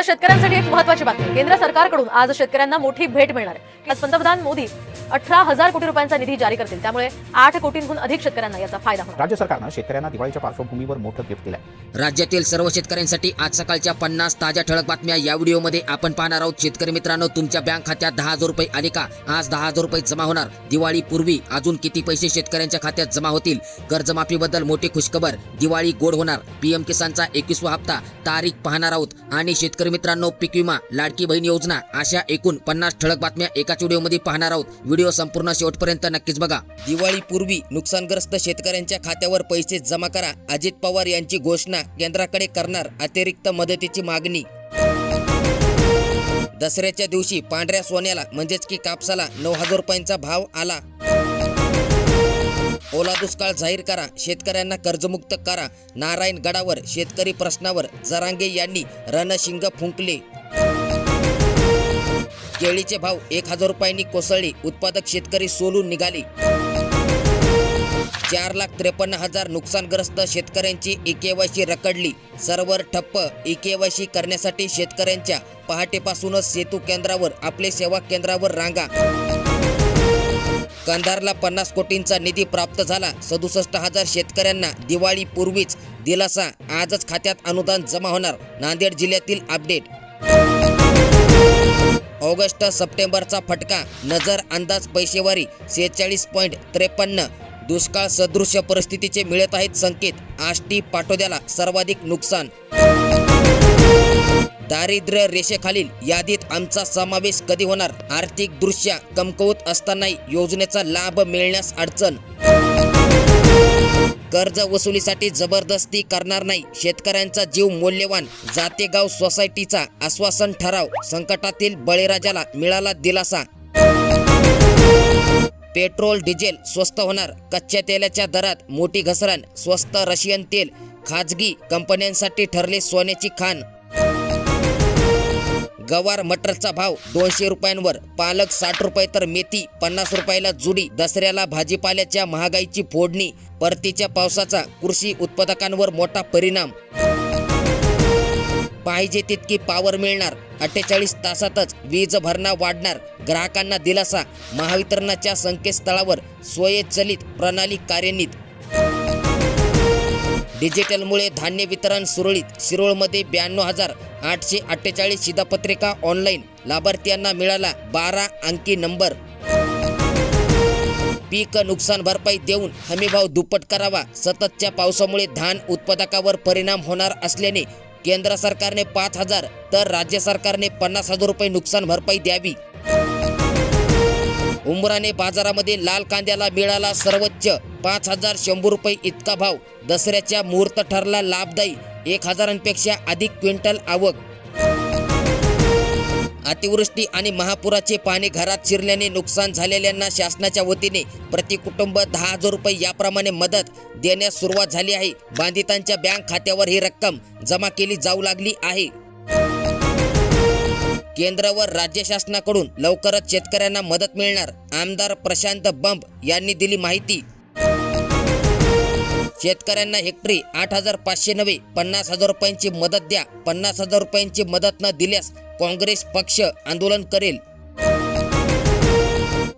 तर शेतकऱ्यांसाठी एक महत्वाची बातमी. केंद्र सरकारकडून आज शेतकऱ्यांना मोठी भेट मिळणार आहे. आज पंतप्रधान मोदी अठरा हजार कोटी रुपयांचा निधी जारी करतील. त्यामुळे आठ कोटींहून अधिक शेतकऱ्यांना याचा फायदा होणार. राज्य सरकारनं शेतकऱ्यांना दिवाळीच्या पार्श्वभूमीवर मोठं गिफ्ट दिलंय. राज्यातील सर्व शेतकऱ्यांसाठी आज सकाळच्या पन्नास ताज्या ठळक बातम्या या व्हिडिओमध्ये आपण पाहणार आहोत. शेतकरी मित्रांनो तुमच्या बँक खात्यात दहा हजार रुपये आले का? आज दहा हजार रुपये जमा होणार. दिवाळी पूर्वी अजून किती पैसे शेतकऱ्यांच्या खात्यात जमा होतील? कर्जमाफीबद्दल मोठी खुशखबर. दिवाळी गोड होणार. पीएम किसानचा एकवीसवा हप्ता तारीख पाहणार आहोत. आणि शेतकरी मित्रांनो पीक विमा लाडकी बहीण योजना अशा एकूण पन्नास ठळक बातम्या एकाच व्हिडिओमध्ये पाहणार आहोत. व्हिडिओ संपूर्ण शेवटपर्यंत नक्कीच बघा. दिवाळी पूर्वी नुकसानग्रस्त शेतकऱ्यांच्या खात्यावर पैसे जमा करा. अजित पवार यांची घोषणा केंद्राकडे करणार अतिरिक्त मदतीची मागणी. दसऱ्याच्या दिवशी पांढऱ्या सोन्याला म्हणजेच की कापसाला नऊ हजार रुपयांचा भाव आला. ओला दुष्काळ जाहीर करा शेतकऱ्यांना कर्जमुक्त करा. नारायण गडावर शेतकरी प्रश्नावर जरांगे यांनी रणशिंग फुंकले. केळीचे भाव एक हजार रुपयांनी कोसळले उत्पादक शेतकरी सोलून निघाले. चार लाख त्रेपन्न हजार नुकसानग्रस्त शेतकऱ्यांची इकेवायसी रखडली सर्व्हर ठप्प इकेवायसी करण्यासाठी शेतकऱ्यांच्या पहाटेपासूनच सेतू केंद्रावर आपले सेवा केंद्रावर रांगा. कंधारला पन्नास कोटींचा निधी प्राप्त झाला. सदुसष्ट हजार शेतकऱ्यांना दिवाळीपूर्वीच दिलासा. आजच खात्यात अनुदान जमा होणार. नांदेड जिल्ह्यातील अपडेट. ऑगस्ट सप्टेंबरचा फटका. नजर अंदाज पैसेवारी सेहेचाळीस पॉईंट त्रेपन्न. दुष्काळ सदृश्य परिस्थितीचे मिळत आहेत संकेत. आष्टी पाटोद्याला सर्वाधिक नुकसान. दारिद्र्य रेषेखालील यादीत आमचा समावेश कधी होणार? आर्थिक दृष्ट्या कमकवत असतानाही योजनेचा लाभ मिळण्यास अडचण. कर्ज वसुलीसाठी जबरदस्ती करणार नाही. शेतकऱ्यांचा जीव मौल्यवान. जातेगाव सोसायटीचा आश्वासन ठराव. संकटातील बळीराजाला मिळाला दिलासा. पेट्रोल डिझेल स्वस्त होणार. कच्च्या तेलाच्या दरात मोठी घसरण. स्वस्त रशियन तेल. खाजगी कंपन्यांसाठी ठरले सोन्याची खाण. गवार मटरचा भाव दोनशे रुपयांवर पालक साठ रुपये तर मेथी पन्नास रुपयाला जुडी दसऱ्याला भाजीपाल्याच्या महागाईची फोडणी परतीच्या पावसाचा कृषी उत्पादकांवर मोठा परिणाम. पाहिजे तितकी पावर मिळणार अठ्ठेचाळीस तासातच वीज भरणा वाढणार ग्राहकांना दिलासा महावितरणाच्या संकेतस्थळावर स्वयंचलित प्रणाली कार्यान्वित. डिजिटलमुळे धान्य वितरण सुरळीत शिरोळमध्ये ब्याण्णव हजार आठशे अठ्ठेचाळीस शिधापत्रिका ऑनलाईन लाभार्थ्यांना मिळाला बारा अंकी नंबर पीक नुकसान भरपाई देऊन हमीभाव दुप्पट करावा. सततच्या पावसामुळे धान उत्पादकावर परिणाम होणार असल्याने केंद्र सरकारने पाच हजार तर राज्य सरकारने पन्नास हजार रुपये नुकसान भरपाई द्यावी. उमराने बाजारामध्ये लाल कांद्याला मिळाला सर्वोच्च पाच हजार शंभर रुपये इतका भाव. दसऱ्याच्या मुहूर्त ठरला लाभदायी. एक हजारांपेक्षा अधिक क्विंटल आवक. अतिवृष्टी आणि महापुराचे पाणी घरात शिरल्याने नुकसान झालेल्यांना शासनाच्या वतीने प्रति कुटुंब दहा हजार रुपये याप्रमाणे मदत देण्यास सुरुवात झाली आहे. बाधितांच्या बँक खात्यावर ही रक्कम जमा केली जाऊ लागली आहे. केंद्र व राज्य शासनाकडून लवकरच शेतकऱ्यांना मदत मिळणार आमदार प्रशांत बंब यांनी दिली माहिती. शेतकऱ्यांना हेक्टरी आठ हजार पाचशे नव्हे पन्नास हजार रुपयांची मदत द्या. पन्नास हजार रुपयांची मदत न दिल्यास काँग्रेस पक्ष आंदोलन करेल.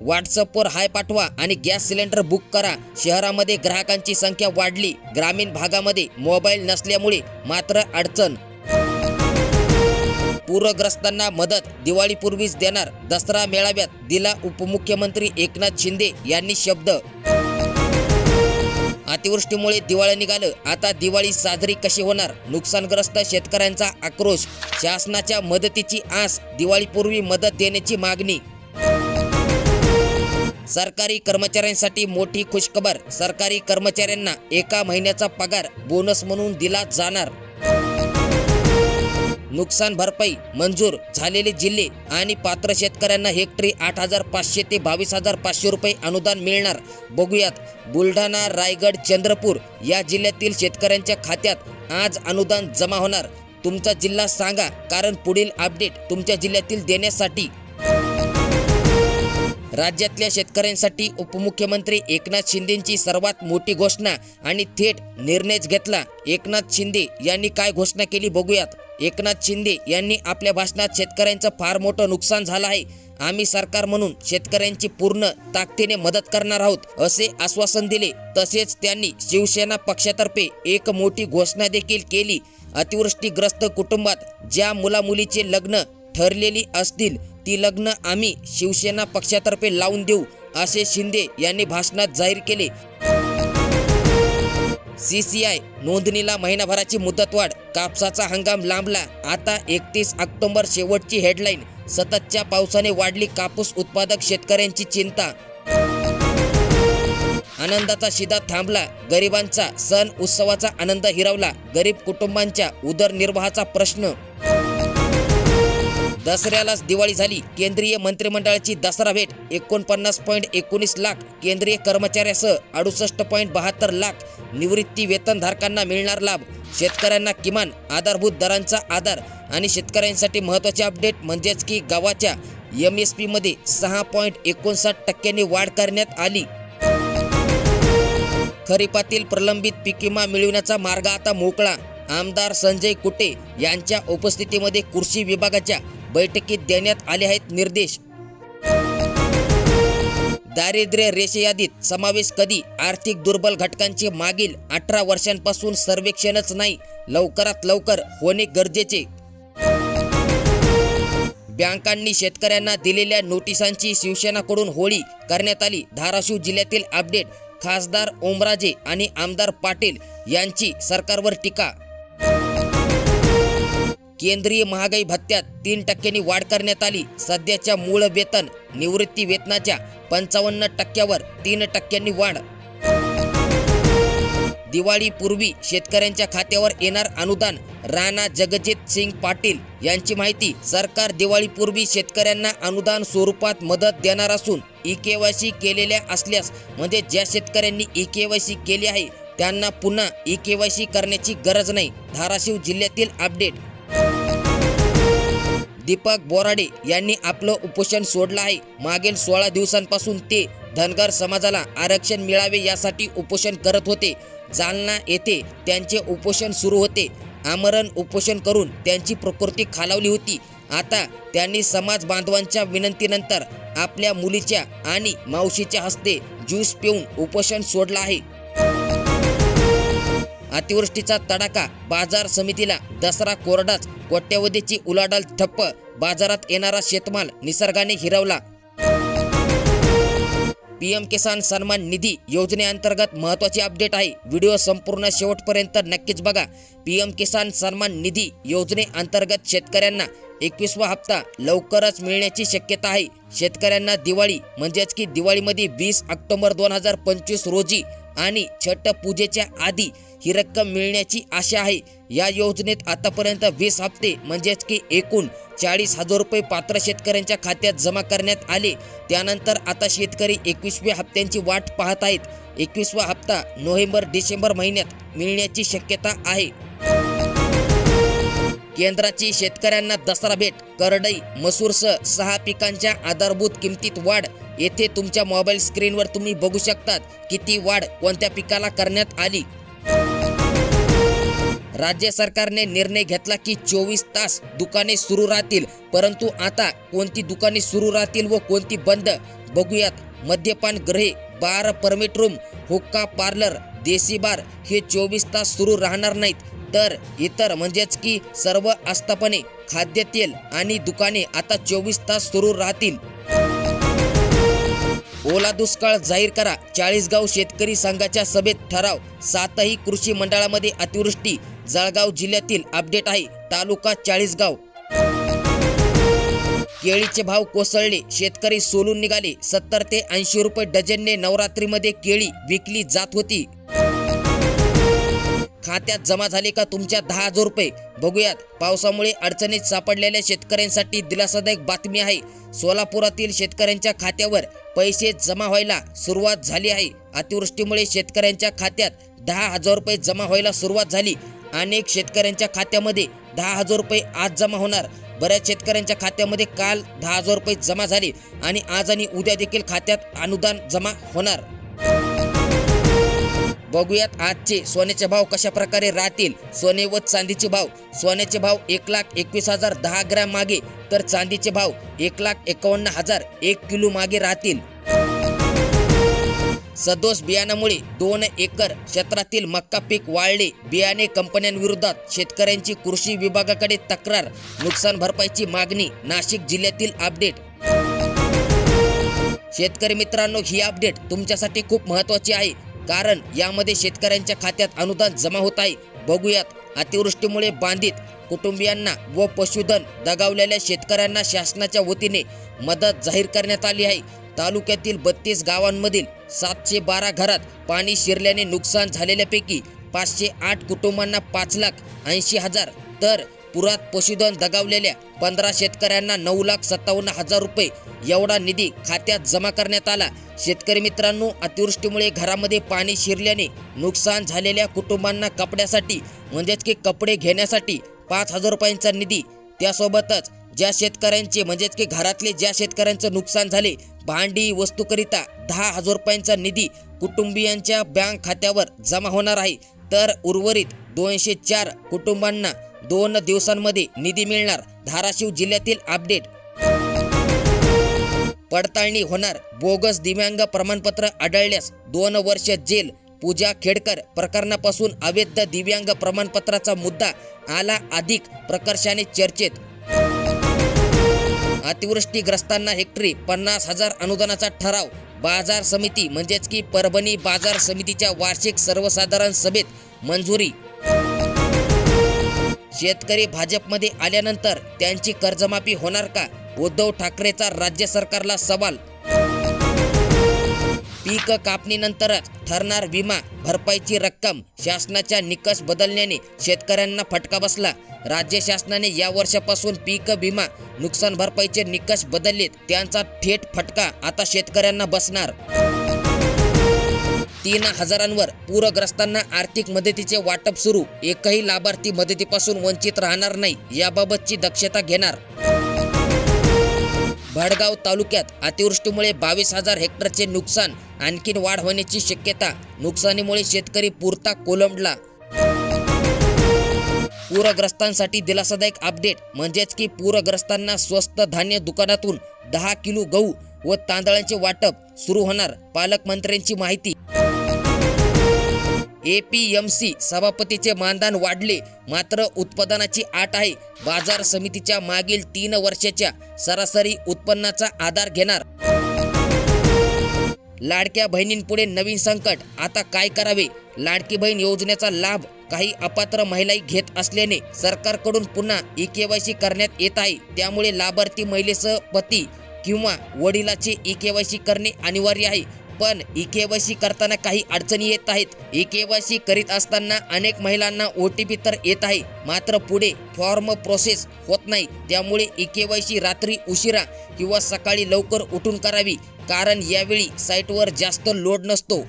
व्हॉट्सअपवर हाय पाठवा आणि गॅस सिलेंडर बुक करा. शहरामध्ये ग्राहकांची संख्या वाढली. ग्रामीण भागामध्ये मोबाईल नसल्यामुळे मात्र अडचण. पूरग्रस्तांना मदत दिवाळीपूर्वीच देणार. दसरा मेळाव्यात दिला उपमुख्यमंत्री एकनाथ शिंदे यांनी शब्द. अतिवृष्टीमुळे दिवाळी निघालं. आता दिवाळी साजरी कशी होणार? नुकसानग्रस्त शेतकऱ्यांचा आक्रोश. शासनाच्या मदतीची आस. दिवाळीपूर्वी मदत देण्याची मागणी. सरकारी कर्मचाऱ्यांसाठी मोठी खुशखबर. सरकारी कर्मचाऱ्यांना एका महिन्याचा पगार बोनस म्हणून दिला जाणार. नुकसान भरपाई मंजूर झालेले जिल्हे आणि पात्र शेतकऱ्यांना हेक्टरी आठ हजार पाचशे ते बावीस हजार पाचशे रुपये अनुदान मिळणार. बघूयात. बुलढाणा रायगड चंद्रपूर या जिल्ह्यातील शेतकऱ्यांच्या खात्यात आज अनुदान जमा होणार. तुमचा जिल्हा सांगा कारण पुढील अपडेट तुमच्या जिल्ह्यातील देण्यासाठी राज्यातल्या शेतकऱ्यांसाठी उपमुख्यमंत्री एकनाथ शिंदेची सर्वात मोठी घोषणा आणि थेट निर्णयच घेतला. एकनाथ शिंदे यांनी काय घोषणा केली बघूयात. एकनाथ शिंदे यांनी आपल्या भाषणात शेतकऱ्यांचं फार मोठं नुकसान झालं आहे. आम्ही सरकार म्हणून शेतकऱ्यांची पूर्ण ताकदीने मदत करणार आहोत असे आश्वासन दिले. तसेच त्यांनी शिवसेना पक्षातर्फे एक मोठी घोषणा देखील केली. अतिवृष्टीग्रस्त कुटुंबात ज्या मुलामुलीचे लग्न ठरलेली असतील ती लग्न आम्ही शिवसेना पक्षातर्फे लावून देऊ असे शिंदे यांनी भाषणात जाहीर केले. सीसीआय नोंदणीला महिनाभराची मुदतवाढ कापसाचा हंगाम लांबला. आता एकतीस ऑक्टोबर शेवटची हेडलाईन सततच्या पावसाने वाढली कापूस उत्पादक शेतकऱ्यांची चिंता. आनंदाचा शिदा थांबला गरिबांचा सण उत्सवाचा आनंद हिरवला गरीब कुटुंबांच्या उदरनिर्वाहाचा प्रश्न दसऱ्यालाच दिवाळी झाली. केंद्रीय मंत्रिमंडळाची दसरा भेट एकोणपन्नास पॉईंट एकोणीस लाख. केंद्रीय कर्मचाऱ्यासह अडुसष्ट पॉईंट बहात्तर लाख. निवृत्ती वेतनधारकांना मिळणार लाभ. शेतकऱ्यांना किमान आधारभूत दरांचा आधार आणि शेतकऱ्यांसाठी महत्त्वाचे अपडेट म्हणजेच की गावाच्या एम एसमध्ये सहा पॉईंट एकोणसाठ टक्क्यांनी वाढ करण्यात आली. खरीपातील प्रलंबित पीक विमा मिळविण्याचा मार्ग आता मोकळा. आमदार संजय कुटे यांच्या उपस्थितीमध्ये कृषी विभागाच्या बैठकीत देण्यात आले आहेत निर्देश. दारिद्र्य रेषेयादीत समावेश कधी आर्थिक दुर्बल घटकांचे मागील अठरा वर्षांपासून सर्वेक्षणच नाही लवकरात लवकर होणे गरजेचे. बँकांनी शेतकऱ्यांना दिलेल्या नोटिसांची शिवसेनाकडून होळी करण्यात आली. धाराशिव जिल्ह्यातील अपडेट खासदार ओमराजे आणि आमदार पाटील यांची सरकारवर टीका केंद्रीय महागाई भत्त्यात तीन टक्क्यांनी वाढ करण्यात आली. सध्याच्या मूळ वेतन निवृत्ती वेतनाच्या पंचावन्न टक्क्यावर तीन टक्क्यांनी वाढ. दिवाळीपूर्वी शेतकऱ्यांच्या खात्यावर येणार अनुदान राणा जगजित सिंग पाटील यांची माहिती. सरकार दिवाळीपूर्वी शेतकऱ्यांना अनुदान स्वरूपात मदत देणार असून ई केवायसी केलेल्या असल्यास म्हणजे ज्या शेतकऱ्यांनी ई केवायसी केली आहे त्यांना पुन्हा ई केवायसी करण्याची गरज नाही. धाराशिव जिल्ह्यातील अपडेट दीपक बोराडे यांनी आपलं उपोषण सोडलं आहे. मागील सोळा दिवसांपासून ते धनगर समाजाला आरक्षण मिळावे यासाठी उपोषण करत होते. जालना येथे त्यांचे उपोषण सुरू होते. आमरण उपोषण करून त्यांची प्रकृती खालावली होती. आता त्यांनी समाज बांधवांच्या विनंतीनंतर आपल्या मुलीच्या आणि मावशीच्या हस्ते ज्यूस पिऊन उपोषण सोडलं आहे. अतिवृष्टीचा तडाखा बाजार समितीला दसरा कोरडाच कोट्यवधीची उलाढाल ठप्प बाजारात येणारा शेतमाल निसर्गाने हिरवला. पीएम किसान सन्मान निधी योजनेअंतर्गत महत्वाची अपडेट आहे. व्हिडिओ संपूर्ण शेवटपर्यंत नक्कीच बघा. पीएम किसान सन्मान निधी योजनेअंतर्गत शेतकऱ्यांना एकवीसवा हप्ता लवकरच मिळण्याची शक्यता आहे. शेतकऱ्यांना दिवाळी म्हणजेच की दिवाळीमध्ये वीस ऑक्टोबर दोन हजार पंचवीस रोजी आणि छठ पूजेच्या आधी ही रक्कम मिळण्याची आशा आहे. या योजनेत आतापर्यंत वीस हप्ते म्हणजेच की एकूण चाळीस हजार रुपये पात्र शेतकऱ्यांच्या खात्यात जमा करण्यात आले. त्यानंतर आता शेतकरी एकवीसव्या हप्त्यांची वाट पाहत आहेत. एकवीसवा हप्ता नोव्हेंबर डिसेंबर महिन्यात मिळण्याची शक्यता आहे. केंद्राची शेतकऱ्यांना दसरा भेट करडई मसूरसह सहा पिकांच्या आधारभूत किमतीत वाढ. येथे तुमच्या मोबाईल स्क्रीनवर तुम्ही बघू शकतात किती वाढ कोणत्या पिकाला करण्यात आली. राज्य सरकारने निर्णय घेतला की चोवीस तास दुकाने सुरू राहतील परंतु आता कोणती दुकाने सुरू राहतील व कोणती बंद बघूयात. मद्यपान गृहे बार परमिट रूम हुक्का पार्लर देसी बार हे चोवीस तास सुरू राहणार नाहीत. तर इतर म्हणजेच की सर्व आस्थापने खाद्यतेल आणि दुकाने आता चोवीस तास सुरू राहतील. ओला दुष्काळ जाहीर करा. चाळीसगाव शेतकरी संघाच्या सभेत ठराव. सातही कृषी मंडळामध्ये अतिवृष्टी. जळगाव जिल्ह्यातील अपडेट आहे. तालुका चाळीसगाव. केळीचे भाव कोसळले. शेतकरी सोलून निघाले. सत्तर ते ऐंशी रुपये डझनने नवरात्रीमध्ये केळी विकली जात होती. खात्यात जमा झाले का तुमच्या दहा हजार रुपये? बघूयात. पावसामुळे अडचणीत सापडलेल्या शेतकऱ्यांसाठी दिलासादायक बातमी आहे. सोलापुरातील शेतकऱ्यांच्या खात्यावर पैसे जमा व्हायला सुरुवात झाली आहे. अतिवृष्टीमुळे शेतकऱ्यांच्या खात्यात दहा हजार रुपये जमा व्हायला सुरुवात झाली. अनेक शेतकऱ्यांच्या खात्यामध्ये दहा हजार रुपये आज जमा होणार. बऱ्याच शेतकऱ्यांच्या खात्यामध्ये काल दहा हजार रुपये जमा झाले आणि आज आणि उद्या देखील खात्यात अनुदान जमा होणार. बघूयात आजचे सोन्याचे भाव कशा प्रकारे राहतील. सोने व चांदीचे भाव. सोन्याचे भाव एक लाख एकवीस हजार दहा ग्रॅम मागे तर चांदीचे भाव एक लाख एकावन्न हजार एक किलो मागे राहतील. सदोष बियाणामुळे दोन एकर क्षेत्रातील मक्का पीक वाळले. बियाणे कंपन्यांविरोधात शेतकऱ्यांची कृषी विभागाकडे तक्रार. नुकसान भरपाईची मागणी नाशिक जिल्ह्यातील अपडेट. शेतकरी मित्रांनो ही अपडेट तुमच्यासाठी खूप महत्वाची आहे. कारण यामध्ये शेतकऱ्यांच्या खात्यात अनुदान जमा होत आहे. बघूयात अतिवृष्टीमुळे बांधित कुटुंबियांना व पशुधन दगावलेल्या शेतकऱ्यांना शासनाच्या वतीने मदत जाहीर करण्यात आली आहे. तालुक्यातील बत्तीस गावांमधील सातशे बारा घरात पाणी शिरल्याने नुकसान झालेल्यापैकी पाचशे आठ कुटुंबांना पाच लाख ऐंशी हजार तर पुरात पशुधन दगावलेल्या पंधरा शेतकऱ्यांना नऊ लाख सत्तावन्न हजार रुपये एवढा निधी खात्यात जमा करण्यात आला. शेतकरी मित्रांनो अतिवृष्टीमुळे घरामध्ये पाणी शिरल्याने नुकसान झालेल्या कुटुंबांना कपड्यासाठी म्हणजेच की कपडे घेण्यासाठी पाच हजार रुपयांचा निधी. त्यासोबतच ज्या शेतकऱ्यांचे म्हणजेच की घरातले ज्या शेतकऱ्यांचं नुकसान झाले भांडी वस्तूकरिता दहा हजार रुपयांचा निधी कुटुंबियांच्या बँक खात्यावर जमा होणार आहे. तर उर्वरित दोनशे चार कुटुंबांना दोन दिवसांमध्ये निधी मिळणार धाराशिव जिल्ह्यातील अपडेट. पडताळणी होणार बोगस दिव्यांग प्रमाणपत्र आढळल्यास दोन वर्ष जेल. पूजा खेडकर प्रकरणापासून अवैध दिव्यांग प्रमाणपत्राचा मुद्दा आला अधिक प्रकर्षाने चर्चेत. अतिवृष्टीग्रस्तांना हेक्टरी पन्नास हजार अनुदानाचा ठराव. बाजार समिती म्हणजेच की परभणी बाजार समितीच्या वार्षिक सर्वसाधारण सभेत मंजुरी शेतकरी भाजपमध्ये आल्यानंतर त्यांची कर्जमाफी होणार का? उद्धव ठाकरेचा राज्य सरकारला सवाल. पीक कापणीनंतरच ठरणार विमा भरपाईची रक्कम. शासनाच्या निकष बदलण्याने शेतकऱ्यांना फटका बसला. राज्य शासनाने या वर्षापासून पीक विमा नुकसान भरपाईचे निकष बदललेत. त्यांचा थेट फटका आता शेतकऱ्यांना बसणार. तीन हजारांवर पूरग्रस्तांना आर्थिक मदतीचे वाटप सुरू. एकही लाभार्थी मदतीपासून वंचित राहणार नाही याबाबतची दक्षता घेणार. भडगाव तालुक्यात अतिवृष्टीमुळे बावीस हजार हेक्टरचे नुकसान आणखीन वाढ होण्याची शक्यता नुकसानीमुळे शेतकरी पुरता कोलमडला पूरग्रस्तांसाठी दिलासादायक अपडेट म्हणजेच की पूरग्रस्तांना स्वस्त धान्य दुकानातून दहा किलो गहू व तांदळाचे वाटप सुरू होणार पालकमंत्र्यांची माहिती. ए पी एम सी सभापतीचे मानधन वाढले मात्र उत्पादनाची आट आहे. बाजार समितीच्या मागील तीन वर्षाच्या सरासरी उत्पन्नाचा आधार घेणार. लाडक्या बहिणींपुढे नवीन संकट. आता काय करावे? लाडकी बहीण योजनेचा लाभ काही अपात्र महिलाही घेत असल्याने सरकारकडून पुन्हा ई केवायसी करण्यात येत आहे. त्यामुळे लाभार्थी महिलेसह पती किंवा वडिलाचे ई केवायसी करणे अनिवार्य आहे. पण ई केवायसी करताना काही अडचणी येत आहेत. ई केवायसी करीत असताना अनेक महिलांना ओ टी पी तर येत आहे. मात्र पुढे फॉर्म प्रोसेस होत नाही. त्यामुळे ई केवायसी रात्री उशिरा किंवा सकाळी लवकर उठून करावी. कारण यावेळी साईटवर जास्त लोड नसतो.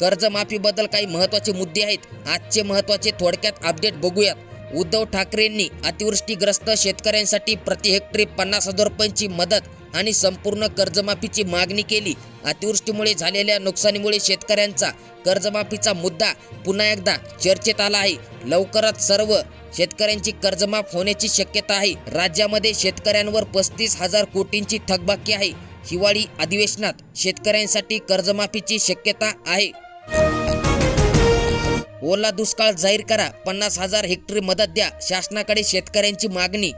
कर्जमाफीबद्दल काही महत्त्वाचे मुद्दे आहेत. आजचे महत्त्वाचे थोडक्यात अपडेट बघूयात. उद्धव ठाकरेंनी अतिवृष्टीग्रस्त शेतकऱ्यांसाठी प्रति हेक्टरी पन्नास हजार रुपयांची मदत आणि संपूर्ण कर्जमाफीची मागणी केली. अतिवृष्टीमुळे झालेल्या नुकसानीमुळे शेतकऱ्यांचा कर्जमाफीचा मुद्दा पुन्हा एकदा चर्चेत आला आहे. लवकरच सर्व शेतकऱ्यांची कर्जमाफ होण्याची शक्यता आहे. राज्यामध्ये शेतकऱ्यांवर पस्तीस हजार कोटींची थकबाकी आहे. हिवाळी अधिवेशनात शेतकऱ्यांसाठी कर्जमाफीची शक्यता आहे. ओला दुष्काळ जाहीर करा. पन्नास हजार हेक्टरी मदत द्या. शासनाकडे शेतकऱ्यांची मागणी